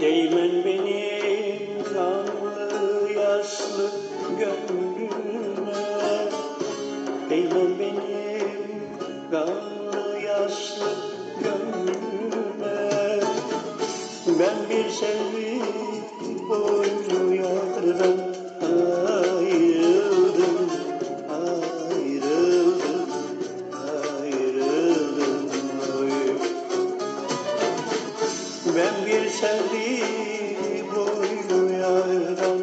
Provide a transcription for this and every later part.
Değmen benim kanlı yaşlı gönlüme. Değmen benim kanlı yaşlı gönlüme. Ben bir sevgi boylu Ben bir sevdiğim boylu yardan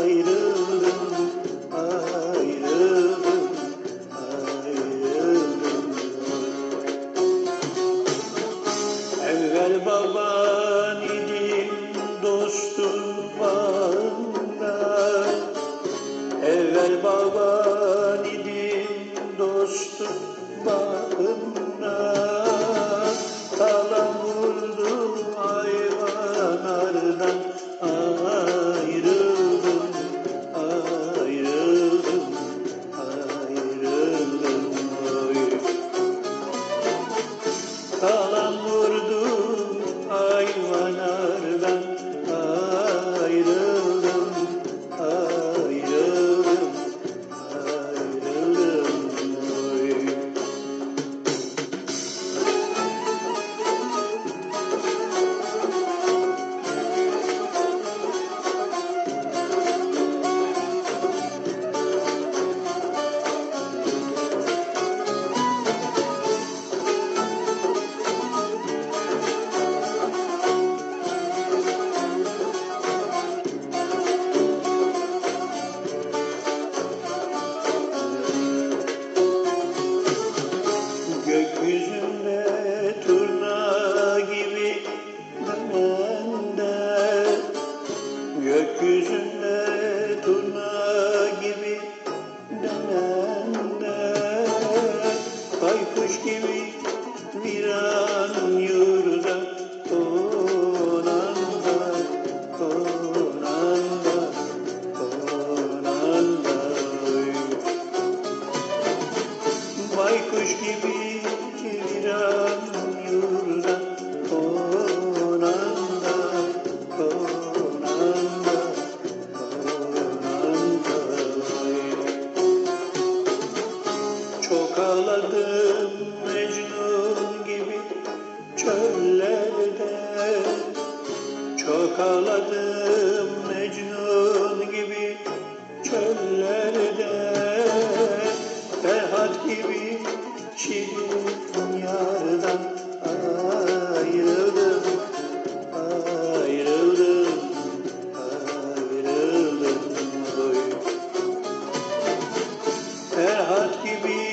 ayrıldım, ayrıldım, ayrıldım. Evvel baban idim dostum bağında Evvel baban idim dostum bağında Kaykuş gibi Yakaladım Mecnun gibi çöllerde. Çok ağladım Mecnun gibi çöllerde. Ferhat gibi şirin yardan ayrıldım Ayrıldım, ayrıldım. Ferhat gibi